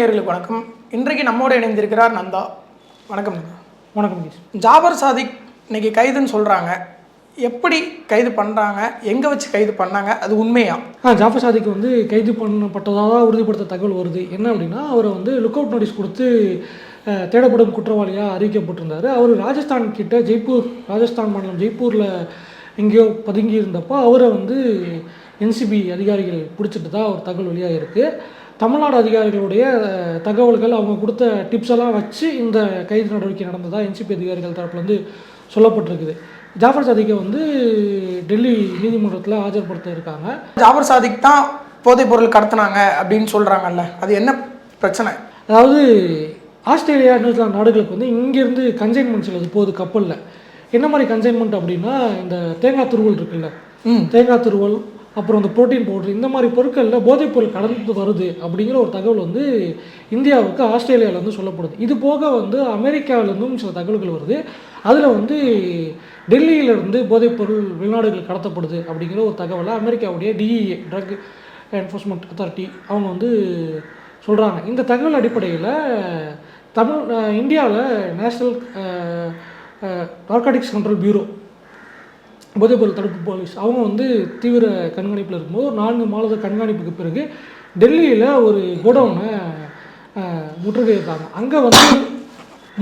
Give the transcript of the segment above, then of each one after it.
நேர்களுக்கு வணக்கம். இன்றைக்கு நம்மோடு இணைந்திருக்கிறார் நந்தா. வணக்கம் நந்தா. வணக்கம் ஜாபர் சாதிக் இன்னைக்கு கைதுன்னு சொல்கிறாங்க எப்படி கைது பண்ணுறாங்க எங்கே வச்சு கைது பண்ணாங்க? அது உண்மையா? ஆ ஜாஃபர் சாதிக்கு வந்து கைது பண்ணப்பட்டதாக உறுதிப்படுத்த தகவல் வருது. என்ன அப்படின்னா அவரை வந்து லுக் அவுட் நோட்டீஸ் கொடுத்து தேடப்படும் குற்றவாளியாக அறிவிக்கப்பட்டிருந்தார். அவர் ராஜஸ்தான் கிட்ட ஜெய்ப்பூர் ராஜஸ்தான் மாநிலம் ஜெய்ப்பூரில் எங்கேயோ பதுங்கி இருந்தப்போ அவரை வந்து என்சிபி அதிகாரிகள் பிடிச்சிட்டு தான் ஒரு தகவல் வெளியாக இருக்குது தமிழ்நாடு அதிகாரிகளுடைய தகவல்கள் அவங்க கொடுத்த டிப்ஸ் எல்லாம் வச்சு இந்த கைது நடவடிக்கை நடந்ததாக என்சிபி அதிகாரிகள் தரப்புலேருந்து சொல்லப்பட்டிருக்குது. ஜாஃபர் சாதிக்கை வந்து டெல்லி நீதிமன்றத்தில் ஆஜர்படுத்த இருக்காங்க. ஜாபர் சாதிக் தான் போதைப் பொருள் கடத்துனாங்க அப்படின்னு சொல்கிறாங்கல்ல அது என்ன பிரச்சனை? அதாவது ஆஸ்திரேலியா நியூசிலாந்து நாடுகளுக்கு வந்து இங்கேருந்து கன்சைன்மெண்ட் சிலது போகுது கப்பலில். என்ன மாதிரி கன்சைன்மெண்ட் அப்படின்னா இந்த தேங்காய் துருவல் இருக்குல்ல ம். தேங்காய் துருவல் அப்புறம் இந்த புரோட்டீன் பவுடர் இந்த மாதிரி பொருட்களில் போதைப் பொருள் கடந்து வருது அப்படிங்கிற ஒரு தகவல் வந்து இந்தியாவுக்கு ஆஸ்திரேலியாவிலேருந்து சொல்லப்படுது. இது போக வந்து அமெரிக்காவிலேருந்தும் சில தகவல்கள் வருது. அதில் வந்து டெல்லியிலேருந்து போதைப் பொருள் வெளிநாடுகள் கடத்தப்படுது அப்படிங்கிற ஒரு தகவலை அமெரிக்காவுடைய டிஇஏ ட்ரக் என்ஃபோர்ஸ்மெண்ட் அத்தாரிட்டி அவங்க வந்து சொல்கிறாங்க இந்த தகவல் அடிப்படையில் தமிழ் இந்தியாவில் நேஷ்னல் நார்காட்டிக்ஸ் கண்ட்ரோல் பியூரோ போதைப்பொருள் தடுப்பு போலீஸ். அவங்க வந்து தீவிர கண்காணிப்பில் இருக்கும்போது ஒரு நான்கு மாத கண்காணிப்புக்கு பிறகு டெல்லியில் ஒரு கோடவுனை முற்றுகையிட்டாங்க. அங்கே வந்து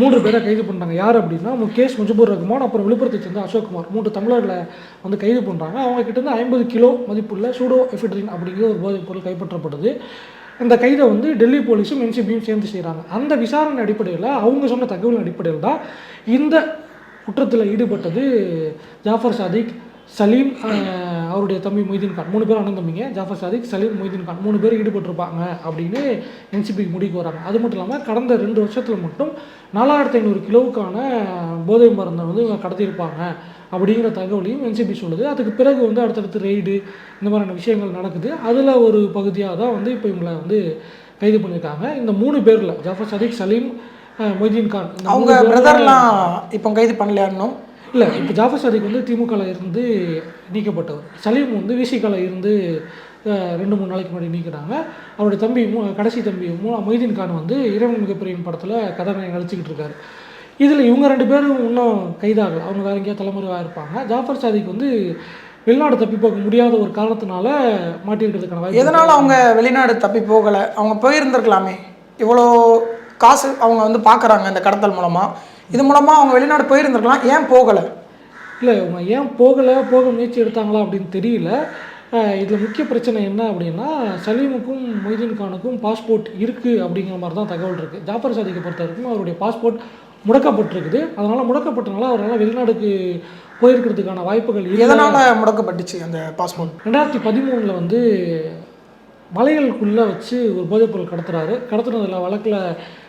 மூன்று பேரை கைது பண்ணுறாங்க யார் அப்படின்னா முகேஷ் முஜிபுர் ரகுமான் அப்புறம் விழுப்புரத்தை சேர்ந்த அசோக்குமார் மூன்று தமிழர்களை வந்து கைது பண்ணுறாங்க அவங்க கிட்டேருந்து ஐம்பது கிலோ மதிப்புள்ள சூடோ எஃபிட்ரின் அப்படிங்கிற ஒரு போதைப் பொருள் கைப்பற்றப்படுது. அந்த கைதை வந்து டெல்லி போலீஸும் என்சிபியும் சேர்ந்து செய்கிறாங்க அந்த விசாரணை அடிப்படையில் அவங்க சொன்ன தகவலின் அடிப்படையில் தான் இந்த குற்றத்தில் ஈடுபட்டது ஜாஃபர் சாதிக் சலீம் அவருடைய தம்பி மொய்தீன் கான். மூணு பேர் அண்ணன் தம்பிங்க. ஜாஃபர் சாதிக் சலீம் மொய்தீன் கான். மூணு பேர் ஈடுபட்டிருப்பாங்க அப்படின்னு என்சிபி முடிவுக்கு வராங்க. அது மட்டும் இல்லாமல் கடந்த ரெண்டு வருஷத்தில் மட்டும் நாலாயிரத்தி ஐநூறு கிலோவுக்கான போதை மருந்தை வந்து இவங்க கடத்தியிருப்பாங்க அப்படிங்கிற தகவலையும் என்சிபி சொல்லுது. அதுக்கு பிறகு வந்து அடுத்தடுத்து ரெய்டு இந்த மாதிரியான விஷயங்கள் நடக்குது. அதில் ஒரு பகுதியாக தான் வந்து இப்போ இவங்களை வந்து கைது பண்ணியிருக்காங்க. இந்த மூணு பேரில் ஜாஃபர் சாதிக் சலீம் மொய்தீன் கான். அவங்க பிரதர்லாம் இப்போ கைது பண்ணலையா இன்னும்? இல்லை இப்போ ஜாஃபர் சாதிக் வந்து திமுகவில் இருந்து நீக்கப்பட்டவர். சலீம் வந்து விசிகால இருந்து ரெண்டு மூணு நாளைக்கு முன்னாடி நீக்கிட்டாங்க அவருடைய தம்பி மூ கடைசி தம்பி மூ மொய்தீன் கான் வந்து இறைவன் மிகப்பெரிய படத்தில் கதாநாயகன் நடிச்சுக்கிட்டு இருக்காரு. இதில் இவங்க ரெண்டு பேரும் இன்னும் கைதாகல. அவங்க வேற எங்கேயா தலைமுறையாக இருப்பாங்க. ஜாஃபர் சாதிக் வந்து வெளிநாடு தப்பி போக முடியாத ஒரு காரணத்தினால மாட்டிருக்கிறதுக்கான எதனால் அவங்க வெளிநாடு தப்பி போகலை? அவங்க போயிருந்திருக்கலாமே. இவ்வளோ காசு அவங்க வந்து பார்க்குறாங்க இந்த கடத்தல் மூலமாக இது மூலமாக அவங்க வெளிநாடு போயிருந்திருக்கலாம் ஏன் போகலை? இல்லை இவங்க ஏன் போகலை போக முயற்சி எடுத்தாங்களா அப்படின்னு தெரியல. இதில் முக்கிய பிரச்சனை என்ன அப்படின்னா சலீமுக்கும் மொய்தீன் கானுக்கும் பாஸ்போர்ட் இருக்குது அப்படிங்கிற மாதிரி தான் தகவல் இருக்குது ஜாஃபர் சாதிக்கை பொறுத்த வரைக்கும் அவருடைய பாஸ்போர்ட் முடக்கப்பட்டிருக்குது. அதனால் முடக்கப்பட்டனால அவரால் வெளிநாடுக்கு போயிருக்கிறதுக்கான வாய்ப்புகள் எதனால் முடக்கப்பட்டுச்சு அந்த பாஸ்போர்ட்? ரெண்டாயிரத்தி பதிமூணில் வந்து மலைகளுக்குள்ளே வச்சு ஒரு போதைப்பொருள் கடத்துறாரு. கடத்துனதில் வழக்கில்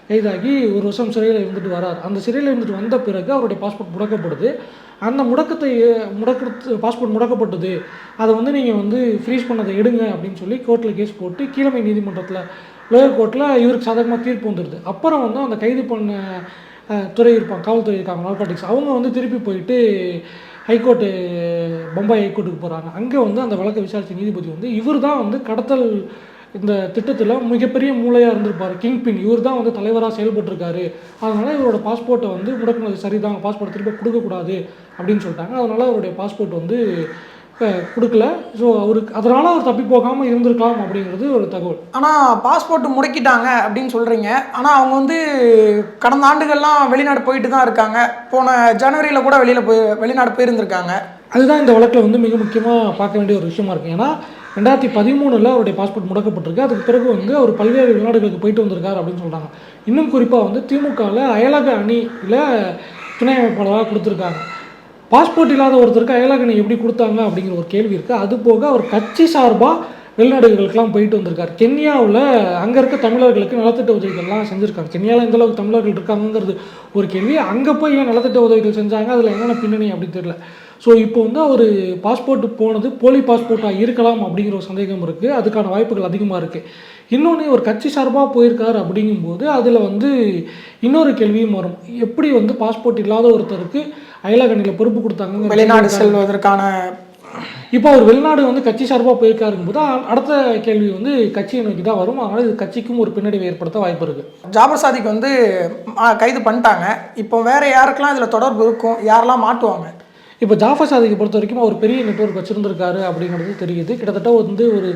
கைதாகி ஒரு வருஷம் சிறையில் இருந்துட்டு வரார். அந்த சிறையில் இருந்துட்டு வந்த பிறகு அவருடைய பாஸ்போர்ட் முடக்கப்படுது. அந்த முடக்கத்தை முடக்கிறது பாஸ்போர்ட் முடக்கப்பட்டது. அதை வந்து நீங்கள் வந்து ஃப்ரீஸ் பண்ணதை எடுங்க அப்படின்னு சொல்லி கோர்ட்டில் கேஸ் போட்டு கீழமை நீதிமன்றத்தில் லோயர் கோர்ட்டில் இவருக்கு சாதகமாக தீர்ப்பு வந்துடுது. அப்புறம் வந்து அந்த கைது பண்ண துறை இருப்பாங்க காவல்துறை இருக்காங்க நார்காட்டிக்ஸ் அவங்க வந்து திருப்பி போயிட்டு ஹைகோர்ட்டு பம்பாய் ஹைகோர்ட்டுக்கு போகிறாங்க அங்கே வந்து அந்த வழக்கை விசாரித்த நீதிபதி வந்து இவர் தான் வந்து கடத்தல் இந்த திட்டத்தில் மிகப்பெரிய மூளையாக இருந்திருப்பார். கிங் பின் இவர் தான் வந்து தலைவராக செயல்பட்டிருக்காரு. அதனால் இவரோட பாஸ்போர்ட்டை வந்து முடக்குனது சரிதான். பாஸ்போர்ட் திரும்ப கொடுக்கக்கூடாது அப்படின்னு சொல்லிட்டாங்க. அதனால் அவருடைய பாஸ்போர்ட் வந்து கொடுக்கல. ஸோ அவருக்கு அதனால் அவர் தப்பி போகாமல் இருந்திருக்கலாம் அப்படிங்கிறது ஒரு தகவல். ஆனால் பாஸ்போர்ட் முடக்கிட்டாங்க அப்படின்னு சொல்கிறீங்க ஆனால் அவங்க வந்து கடந்த ஆண்டுகள்லாம் வெளிநாடு போயிட்டு தான் இருக்காங்க. போன ஜனவரியில் கூட வெளியில் போய் வெளிநாடு போயிருந்திருக்காங்க. அதுதான் இந்த வழக்கில் வந்து மிக முக்கியமாக பார்க்க வேண்டிய ஒரு விஷயமா இருக்குது ஏன்னா ரெண்டாயிரத்தி பதிமூணில் அவருடைய பாஸ்போர்ட் முடக்கப்பட்டிருக்கு. அதுக்கு பிறகு வந்து அவர் பல்வேறு வெளிநாடுகளுக்கு போயிட்டு வந்திருக்கார் அப்படின்னு சொல்கிறாங்க இன்னும் குறிப்பாக வந்து திமுகவில் அயலக அணியில் துணை அமைப்பாளராக கொடுத்துருக்காங்க. பாஸ்போர்ட் இல்லாத ஒருத்தருக்கு அயலக அணி எப்படி கொடுத்தாங்க அப்படிங்கிற ஒரு கேள்வி இருக்குது அது போக அவர் கட்சி சார்பாக வெளிநாடுகளுக்கெல்லாம் போயிட்டு வந்திருக்கார். கென்யாவில் அங்கே இருக்க தமிழர்களுக்கு நலத்திட்ட உதவிகள்லாம் செஞ்சுருக்காங்க கென்யாவில் எந்த அளவுக்கு தமிழர்கள் இருக்காங்கங்கிறது ஒரு கேள்வி. அங்கே போய் ஏன் நலத்திட்ட உதவிகள் செஞ்சாங்க? அதில் என்னென்ன பின்னணி அப்படின்னு தெரியல. ஸோ இப்போ வந்து அவர் பாஸ்போர்ட் போனது போலி பாஸ்போர்ட்டாக இருக்கலாம் அப்படிங்கிற ஒரு சந்தேகம் இருக்குது அதுக்கான வாய்ப்புகள் அதிகமாக இருக்குது இன்னொன்று ஒரு கட்சி சார்பாக போயிருக்காரு அப்படிங்கும்போது அதில் வந்து இன்னொரு கேள்வியும் வரும். எப்படி வந்து பாஸ்போர்ட் இல்லாத ஒருத்தருக்கு அயலகணியில் பொறுப்பு கொடுத்தாங்க வெளிநாடு செல்வதற்கான இப்போ அவர் வெளிநாடு வந்து கட்சி சார்பாக போயிருக்காருங்கும் போது அ- அடுத்த கேள்வி வந்து கட்சியை நோக்கி தான் வரும். அதனால் இது கட்சிக்கும் ஒரு பின்னடைவை ஏற்படுத்த வாய்ப்பு இருக்குது ஜாபர் சாதிக் வந்து கைது பண்ணிட்டாங்க. இப்போ வேற யாருக்கெல்லாம் இதில் தொடர்பு இருக்கும்? யாரெல்லாம் மாட்டுவாங்க? இப்போ ஜாஃபர் சாதிக்கை பொறுத்த வரைக்கும் அவர் பெரிய நெட்வொர்க் வச்சுருந்துருக்காரு அப்படிங்கிறது தெரியுது. கிட்டத்தட்ட வந்து ஒரு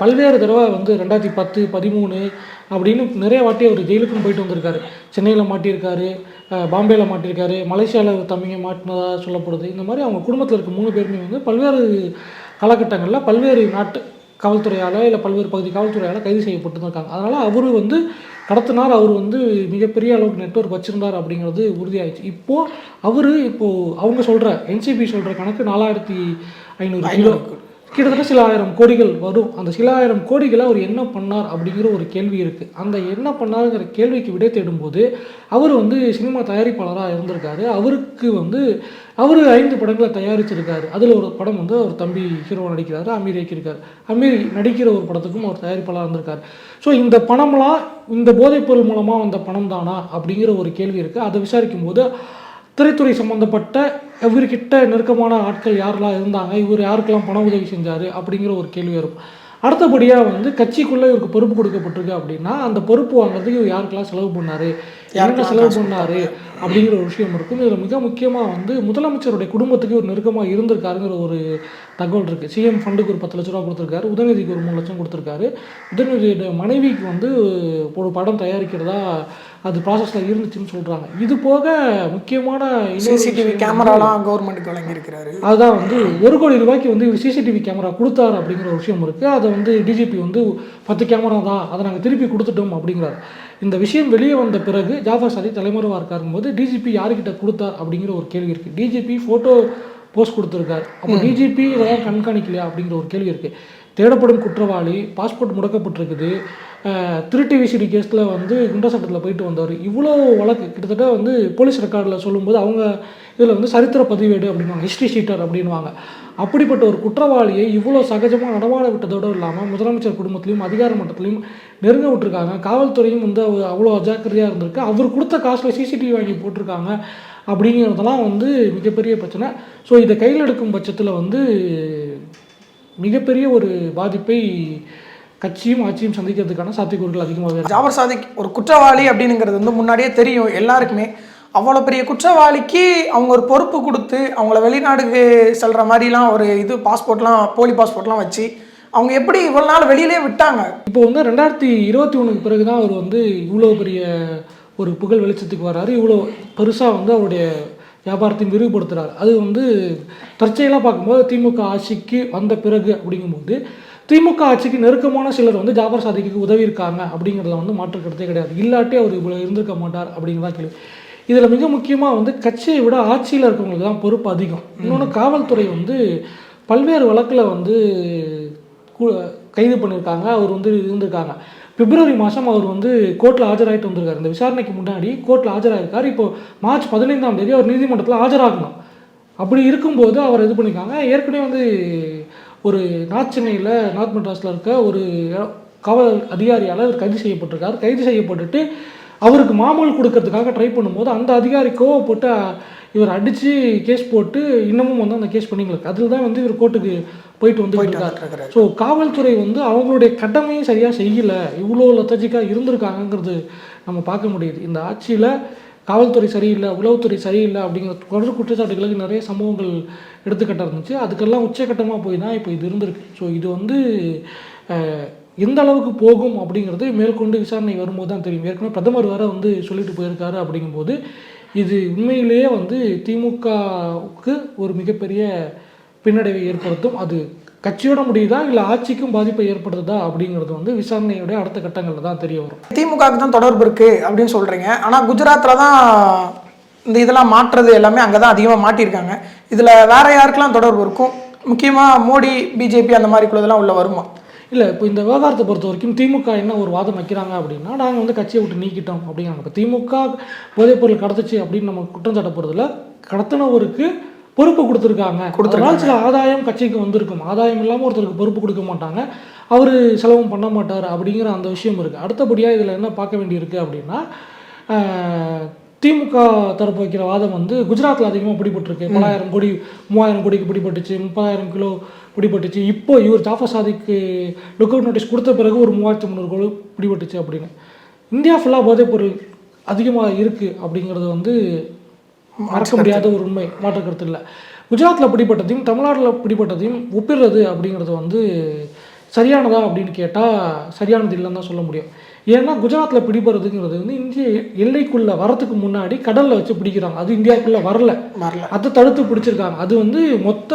பல்வேறு தடவை வந்து ரெண்டாயிரத்தி பத்து பதிமூணு அப்படின்னு நிறைய வாட்டி அவர் ஜெயிலுக்கும் போயிட்டு வந்திருக்காரு. சென்னையில் மாட்டியிருக்காரு பாம்பேயில் மாட்டியிருக்காரு மலேசியாவில் தம்பிங்க மாட்டினதா சொல்லப்படுது. இந்த மாதிரி அவங்க குடும்பத்தில் இருக்க மூணு பேருமே வந்து பல்வேறு காலகட்டங்களில் பல்வேறு நாட்டு காவல்துறையால் இல்லை பல்வேறு பகுதி காவல்துறையால் கைது செய்யப்பட்டு இருக்காங்க அதனால் அவர் வந்து கடத்தினார் அவர் வந்து மிகப்பெரிய அளவுக்கு நெட்வொர்க் வச்சுருந்தார் அப்படிங்கிறது உறுதியாயிடுச்சு. இப்போது அவர் இப்போது அவங்க சொல்கிற என்சிபி சொல்கிற கணக்கு நாலாயிரத்தி ஐநூறு கிலோ கிட்டத்தட்ட சில ஆயிரம் கோடிகள் வரும். அந்த சில ஆயிரம் கோடிகளை அவர் என்ன பண்ணார் அப்படிங்கிற ஒரு கேள்வி இருக்குது அந்த என்ன பண்ணாருங்கிற கேள்விக்கு விடை தேடும்போது அவர் வந்து சினிமா தயாரிப்பாளராக இருந்திருக்காரு. அவருக்கு வந்து அவர் ஐந்து படங்களை தயாரிச்சிருக்காரு. அதில் ஒரு படம் வந்து அவர் தம்பி ஹீரோ நடிக்கிறாரு அமீர் இயக்கியிருக்காரு. அமீர் நடிக்கிற ஒரு படத்துக்கும் அவர் தயாரிப்பாளராக இருந்திருக்காரு. ஸோ இந்த பணம்லாம் இந்த போதைப்பொருள் மூலமாக வந்த பணம் தானா அப்படிங்கிற ஒரு கேள்வி இருக்குது அதை விசாரிக்கும் போது திரைத்துறை சம்மந்தப்பட்ட இவர்கிட்ட நெருக்கமான ஆட்கள் யாரெல்லாம் இருந்தாங்க இவர் யாருக்கெல்லாம் பண உதவி செஞ்சார் அப்படிங்கிற ஒரு கேள்வி வரும். அடுத்தபடியாக வந்து கட்சிக்குள்ளே இவருக்கு பொறுப்பு கொடுக்கப்பட்டிருக்கு அப்படின்னா அந்த பொறுப்பு வாங்குறதுக்கு இவர் யாருக்கெல்லாம் செலவு பண்ணாரு யாருக்கெல்லாம் செலவு பண்ணாரு அப்படிங்கிற ஒரு விஷயம் இருக்கும். இதில் மிக முக்கியமாக வந்து முதலமைச்சருடைய குடும்பத்துக்கு ஒரு நெருக்கமாக இருந்திருக்காருங்கிற ஒரு தகவல் இருக்குது சிஎம் ஃபண்டுக்கு ஒரு பத்து லட்ச ரூபா கொடுத்துருக்காரு. உதயநிதிக்கு ஒரு மூணு லட்சம் கொடுத்துருக்காரு. உதயநிதியோட மனைவிக்கு வந்து ஒரு படம் தயாரிக்கிறதா அது ப்ராசஸில் இருந்துச்சுன்னு சொல்கிறாங்க இது போக முக்கியமான சிசிடிவி கேமராலாம் கவர்மெண்ட்டுக்கு வழங்கியிருக்கிறாரு. அதுதான் வந்து ஒரு கோடி ரூபாய்க்கு வந்து இவர் சிசிடிவி கேமரா கொடுத்தாரு அப்படிங்கிற ஒரு விஷயம் இருக்குது அதை வந்து டிஜிபி வந்து பத்து கேமரா தான். அதை நாங்கள் திருப்பி கொடுத்துட்டோம் அப்படிங்கிறார். இந்த விஷயம் வெளியே வந்த பிறகு ஜாஃபர் சாதி தலைமறைவாக இருக்காருங்கும்போது டிஜிபி யாருக்கிட்ட கொடுத்தார் அப்படிங்கிற ஒரு கேள்வி இருக்குது டிஜிபி ஃபோட்டோ போஸ்ட் கொடுத்துருக்காரு. அப்போ டிஜிபி இதெல்லாம் கண்காணிக்கலையா அப்படிங்கிற ஒரு கேள்வி இருக்குது தேடப்படும் குற்றவாளி பாஸ்போர்ட் முடக்கப்பட்டிருக்குது. திருட்டு விசிடி கேஸில் வந்து குண்டா சட்டத்தில் போயிட்டு வந்தவர் இவ்வளோ வழக்கு கிட்டத்தட்ட வந்து போலீஸ் ரெக்கார்டில் சொல்லும்போது அவங்க இதில் வந்து சரித்திர பதிவேடு அப்படின்வாங்க ஹிஸ்ட்ரி ஷீட்டர் அப்படின்வாங்க அப்படிப்பட்ட ஒரு குற்றவாளியை இவ்வளோ சகஜமாக நடமாட விட்டதோடு இல்லாமல் முதலமைச்சர் குடும்பத்திலையும் அதிகார மட்டத்திலையும் நெருங்க விட்டுருக்காங்க. காவல்துறையும் வந்து அவ- அவ்வளோ அஜாக்கிரதையாக இருந்திருக்கு. அவர் கொடுத்த காசில் சிசிடிவி வாங்கி போட்டிருக்காங்க. அப்படிங்கிறதெல்லாம் வந்து மிகப்பெரிய பிரச்சனை. ஸோ இதை கையில் எடுக்கும் பட்சத்தில் வந்து மிகப்பெரிய ஒரு பாதிப்பை கட்சியும் ஆட்சியும் சந்திக்கிறதுக்கான சாத்தியக்கூறுகள் அதிகமாகவே இருக்கு. ஜாபர் சாதிக் ஒரு குற்றவாளி அப்படிங்கிறது வந்து முன்னாடியே தெரியும் எல்லாருக்குமே. அவ்வளோ பெரிய குற்றவாளிக்கு அவங்க ஒரு பொறுப்பு கொடுத்து அவங்கள வெளிநாடுக்கு செல்கிற மாதிரிலாம் ஒரு இது பாஸ்போர்ட்லாம் போலி பாஸ்போர்ட்லாம் வச்சு அவங்க எப்படி இவ்வளோ நாள் வெளியிலே விட்டாங்க? இப்போ வந்து ரெண்டாயிரத்தி இருபத்தி ஒன்றுக்கு பிறகு தான் அவர் வந்து இவ்வளோ பெரிய ஒரு புகழ் வெளிச்சத்துக்கு வர்றாரு. இவ்வளோ பெருசாக வந்து அவருடைய வியாபாரத்தையும் விரிவுபடுத்துகிறார் அது வந்து தற்செயலாக பார்க்கும்போது திமுக ஆட்சிக்கு வந்த பிறகு அப்படிங்கும்போது திமுக ஆட்சிக்கு நெருக்கமான சிலர் வந்து ஜாபர் சாதிக்கு உதவி இருக்காங்க அப்படிங்கிறதுல வந்து மாற்று கருத்தே கிடையாது. இல்லாட்டி அவர் இவ்வளோ இருந்திருக்க மாட்டார் அப்படிங்கிறதா கேள்வி. இதில் மிக முக்கியமாக வந்து கட்சியை விட ஆட்சியில் இருக்கவங்களுக்கு தான் பொறுப்பு அதிகம். இன்னொன்று காவல்துறை வந்து பல்வேறு வழக்கில் வந்து கைது பண்ணியிருக்காங்க அவர் வந்து இருந்திருக்காங்க. பிப்ரவரி மாதம் அவர் வந்து கோர்ட்டில் ஆஜராகிட்டு வந்திருக்காரு. இந்த விசாரணைக்கு முன்னாடி கோர்ட்டில் ஆஜராகிருக்கார் இப்போ மார்ச் பதினைந்தாம் தேதி அவர் நீதிமன்றத்தில் ஆஜராகணும். அப்படி இருக்கும்போது அவர் இது பண்ணியிருக்காங்க. ஏற்கனவே வந்து ஒரு நார்த் சென்னையில் நார்த் மெட்ராஸில் இருக்க ஒரு காவல் அதிகாரியால் அவர் கைது செய்யப்பட்டிருக்கார். கைது செய்யப்பட்டுட்டு அவருக்கு மாமூல் கொடுக்கறதுக்காக ட்ரை பண்ணும்போது அந்த அதிகாரி கோவப்பட்டு இவர் அடித்து கேஸ் போட்டு இன்னமும் வந்து அந்த கேஸ் பண்ணிங்களுக்கு அதில் தான் வந்து இவர் கோர்ட்டுக்கு போயிட்டு வந்து இருக்கார் ஸோ காவல்துறை வந்து அவங்களுடைய கடமையும் சரியாக செய்யலை. இவ்வளோ லத்தஜிக்காக இருந்திருக்காங்கங்கிறது நம்ம பார்க்க முடியுது. இந்த ஆட்சியில் காவல்துறை சரியில்லை உளவுத்துறை சரியில்லை அப்படிங்கிற தொடர் குற்றச்சாட்டுகளுக்கு நிறைய சம்பவங்கள் எடுத்துக்கிட்ட இருந்துச்சு. அதுக்கெல்லாம் உச்சக்கட்டமாக போய் தான் இப்போ இது இருந்திருக்கு. ஸோ இது வந்து எந்த அளவுக்கு போகும் அப்படிங்கிறது மேற்கொண்டு விசாரணை வரும்போது தான் தெரியும். ஏற்கனவே பிரதமர் வேற வந்து சொல்லிட்டு போயிருக்காரு அப்படிங்கும்போது இது உண்மையிலேயே வந்து திமுகவுக்கு ஒரு மிகப்பெரிய பின்னடைவை ஏற்படுத்தும். அது கட்சியோட முடியுதா இல்லை ஆட்சிக்கும் பாதிப்பை ஏற்படுத்துதா அப்படிங்கிறது வந்து விசாரணையுடைய அடுத்த கட்டங்களில் தான் தெரிய வரும். திமுகவுக்கு தான் தொடர்பு இருக்குது அப்படின்னு சொல்கிறீங்க ஆனால் குஜராத்தில் தான் இந்த இதெல்லாம் மாற்றுறது எல்லாமே அங்கே தான் அதிகமாக மாட்டியிருக்காங்க. இதில் வேற யாருக்கெல்லாம் தொடர்பு இருக்கும்? முக்கியமாக மோடி பிஜேபி அந்த மாதிரி இதெல்லாம் உள்ள வருமா? இல்லை இப்போ இந்த விவகாரத்தை பொறுத்த வரைக்கும் திமுக என்ன ஒரு வாதம் வைக்கிறாங்க அப்படின்னா நாங்கள் வந்து கட்சியை விட்டு நீக்கிட்டோம் அப்படிங்கிறாங்க. இப்போ திமுக போதைப்பொருள் கடத்துச்சு அப்படின்னு நம்ம குற்றம் சாட்ட போகிறதுல கடத்தினவருக்கு பொறுப்பு கொடுத்துருக்காங்க. அதனால சில ஆதாயம் கட்சிக்கு வந்திருக்கும். ஆதாயம் இல்லாமல் ஒருத்தருக்கு பொறுப்பு கொடுக்க மாட்டாங்க. அவர் செலவும் பண்ண மாட்டார் அப்படிங்கிற அந்த விஷயம் இருக்குது அடுத்தபடியாக இதில் என்ன பார்க்க வேண்டியிருக்கு அப்படின்னா திமுக தரப்பு வைக்கிற வாதம் வந்து குஜராத்தில் அதிகமாக பிடிபட்டிருக்கு. பலாயிரம் கோடி மூவாயிரம் கோடிக்கு பிடிபட்டுச்சு முப்பதாயிரம் கிலோ பிடிபட்டுச்சு. இப்போ இவர் ஜாஃபர் சாதிக்கு லுக் அவுட் நோட்டீஸ் கொடுத்த பிறகு ஒரு மூவாயிரத்தி முந்நூறு கோடி பிடிபட்டுச்சு அப்படின்னு. இந்தியா ஃபுல்லாக போதைப்பொருள் அதிகமாக இருக்குது அப்படிங்கிறது வந்து மறக்க முடியாத ஒரு உண்மை மாற்று கருத்து இல்லை. குஜராத்தில் பிடிப்பட்டதையும் தமிழ்நாட்டில் பிடிப்பட்டதையும் ஒப்பிடுறது அப்படிங்கிறது வந்து சரியானதா அப்படின்னு கேட்டால் சரியானது இல்லைன்னு தான் சொல்ல முடியும். ஏன்னா குஜராத்தில் பிடிபடுறதுங்கிறது வந்து இந்திய எல்லைக்குள்ளே வரத்துக்கு முன்னாடி கடலில் வச்சு பிடிக்கிறாங்க. அது இந்தியாவுக்குள்ளே வரல. வரல. அதை தடுத்து பிடிச்சிருக்காங்க. அது வந்து மொத்த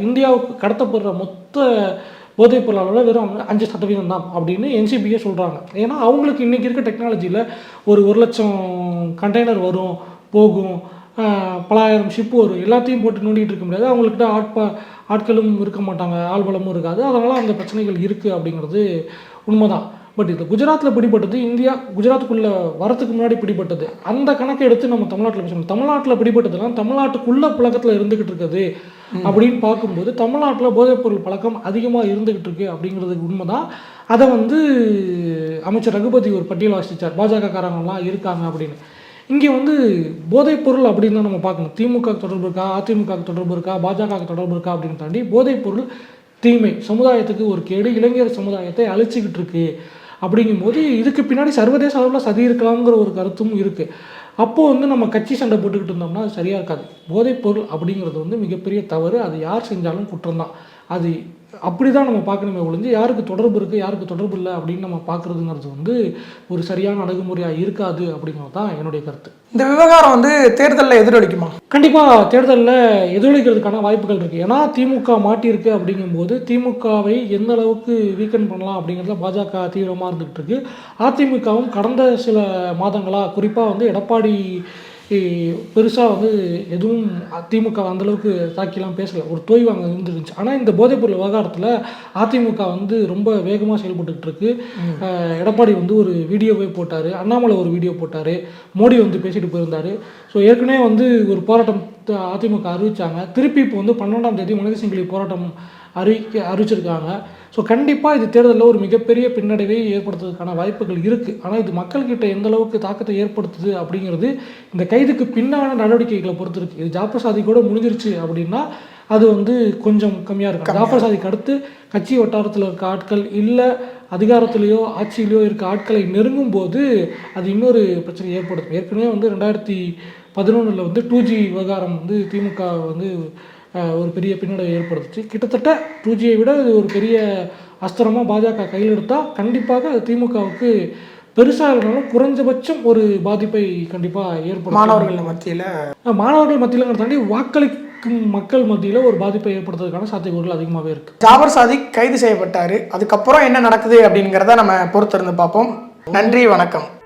இந்தியாவுக்கு கடத்தப்படுற மொத்த போதைப் பொருள் அளவில் வெறும் அஞ்சு சதவீதம் தான் அப்படின்னு என்சிபியே சொல்கிறாங்க ஏன்னா அவங்களுக்கு இன்றைக்கி இருக்க டெக்னாலஜியில் ஒரு ஒரு லட்சம் கண்டெய்னர் வரும் போகும். பலாயிரம் ஷிப்பு வரும். எல்லாத்தையும் போட்டு நோண்டிட்டு இருக்க முடியாது. அவங்கள்ட்ட ஆட்பா ஆட்களும் இருக்க மாட்டாங்க. ஆள்பலமும் இருக்காது. அதனால் அந்த பிரச்சனைகள் இருக்குது அப்படிங்கிறது உண்மைதான். பட் இது குஜராத்தில் பிடிபட்டது இந்தியா குஜராத்துக்குள்ளே வரத்துக்கு முன்னாடி பிடிபட்டது. அந்த கணக்கை எடுத்து நம்ம தமிழ்நாட்டில் பேசணும். தமிழ்நாட்டில் பிடிபட்டதுலாம் தமிழ்நாட்டுக்குள்ள புழக்கத்தில் இருந்துகிட்டு இருக்குது அப்படின்னு பார்க்கும்போது தமிழ்நாட்டில் போதைப்பொருள் பழக்கம் அதிகமாக இருந்துகிட்டு இருக்கு அப்படிங்கிறது உண்மைதான். அதை வந்து அமைச்சர் ரகுபதி ஒரு பட்டியல் வாசிச்சார். பாஜக காரங்கெல்லாம் இருக்காங்க அப்படின்னு. இங்கே வந்து போதைப்பொருள் அப்படின்னு தான் நம்ம பார்க்கணும். திமுக தொடர்பு இருக்கா? அதிமுக தொடர்பு இருக்கா? பாஜக தொடர்பு இருக்கா அப்படின்னு தாண்டி போதைப்பொருள் தீமை. சமுதாயத்துக்கு ஒரு கேடு இளைஞர் சமுதாயத்தை அழிச்சிக்கிட்டு இருக்கு. அப்படிங்கும்போது இதுக்கு பின்னாடி சர்வதேச அளவில் சதி இருக்கலாம்ங்கிற ஒரு கருத்தும் இருக்குது அப்போது வந்து நம்ம கட்சி சண்டை போட்டுக்கிட்டு இருந்தோம்னா அது சரியாக இருக்காது. போதைப்பொருள் அப்படிங்கிறது வந்து மிகப்பெரிய தவறு. அது யார் செஞ்சாலும் குற்றம்தான் அது அப்படி தான் நம்ம பார்க்கணுமே ஒழிஞ்சு யாருக்கு தொடர்பு இருக்குது யாருக்கு தொடர்பு இல்லை அப்படின்னு நம்ம பார்க்குறதுங்கிறது வந்து ஒரு சரியான அணுகுமுறையாக இருக்காது அப்படிங்கிறது தான் என்னுடைய கருத்து. இந்த விவகாரம் வந்து தேர்தலில் எதிரொலிக்குமா? கண்டிப்பாக தேர்தலில் எதிரொலிக்கிறதுக்கான வாய்ப்புகள் இருக்குது ஏன்னா திமுக மாட்டியிருக்கு அப்படிங்கும்போது திமுகவை எந்த அளவுக்கு வீக்கெண்ட் பண்ணலாம் அப்படிங்கிறதுல பாஜக தீவிரமாக இருந்துகிட்டு இருக்கு. அதிமுகவும் கடந்த சில மாதங்களாக குறிப்பாக வந்து எடப்பாடி பெருசாக வந்து எதுவும் திமுக அந்த அளவுக்கு தாக்கிலாம் பேசலை. ஒரு தொய்வு அங்கே இருந்துருந்துச்சு. ஆனால் இந்த போதைப்பொருள் விவகாரத்தில் அதிமுக வந்து ரொம்ப வேகமாக செயல்பட்டுக்கிட்டு இருக்கு. எடப்பாடி வந்து ஒரு வீடியோவே போட்டார். அண்ணாமலை ஒரு வீடியோ போட்டார். மோடி வந்து பேசிட்டு போயிருந்தார். ஸோ ஏற்கனவே வந்து ஒரு போராட்டம் அதிமுக அறிவிச்சாங்க. திருப்பி இப்போ வந்து பன்னெண்டாம் தேதி மனித சங்கிலி போராட்டம் அறிவிக்க அறிவிச்சிருக்காங்க. ஸோ கண்டிப்பாக இது தேர்தலில் ஒரு மிகப்பெரிய பின்னடைவை ஏற்படுத்துறதுக்கான வாய்ப்புகள் இருக்குது ஆனால் இது மக்கள்கிட்ட எந்த அளவுக்கு தாக்கத்தை ஏற்படுத்துது அப்படிங்கிறது இந்த கைதுக்கு பின்னான நடவடிக்கைகளை பொறுத்து இருக்குது இது ஜாஃபர் சாதி கூட முடிஞ்சிருச்சு அப்படின்னா அது வந்து கொஞ்சம் கம்மியாக இருக்கும். ஜாஃபர் சாதிக்கு அடுத்து கட்சி வட்டாரத்தில் இருக்க ஆட்கள் இல்லை அதிகாரத்திலேயோ ஆட்சியிலையோ இருக்க ஆட்களை நெருங்கும் போது அது இன்னொரு பிரச்சனை ஏற்படுத்தும். ஏற்கனவே வந்து ரெண்டாயிரத்தி பதினொன்றில் வந்து டூ ஜி விவகாரம் வந்து திமுக வந்து ஒரு பெரிய பின்னடைவை ஏற்படுத்துச்சு. கிட்டத்தட்ட டூ ஜியை விட இது ஒரு பெரிய அஸ்திரமாக பாஜக கையில் எடுத்தால் கண்டிப்பாக அது திமுகவுக்கு பெருசாக இருந்தாலும் குறைஞ்சபட்சம் ஒரு பாதிப்பை கண்டிப்பாக ஏற்படுத்தும். மாணவர்கள் மத்தியில்? மாணவர்கள் மத்தியிலங்கிறத தாண்டி வாக்களிக்கும் மக்கள் மத்தியில் ஒரு பாதிப்பை ஏற்படுத்துறதுக்கான சாத்தியக்கூறுகள் அதிகமாகவே இருக்குது ஜாபர் சாதிக் கைது செய்யப்பட்டாரு. அதுக்கப்புறம் என்ன நடக்குது அப்படிங்கிறத நம்ம பொறுத்திருந்து பார்ப்போம். நன்றி வணக்கம்.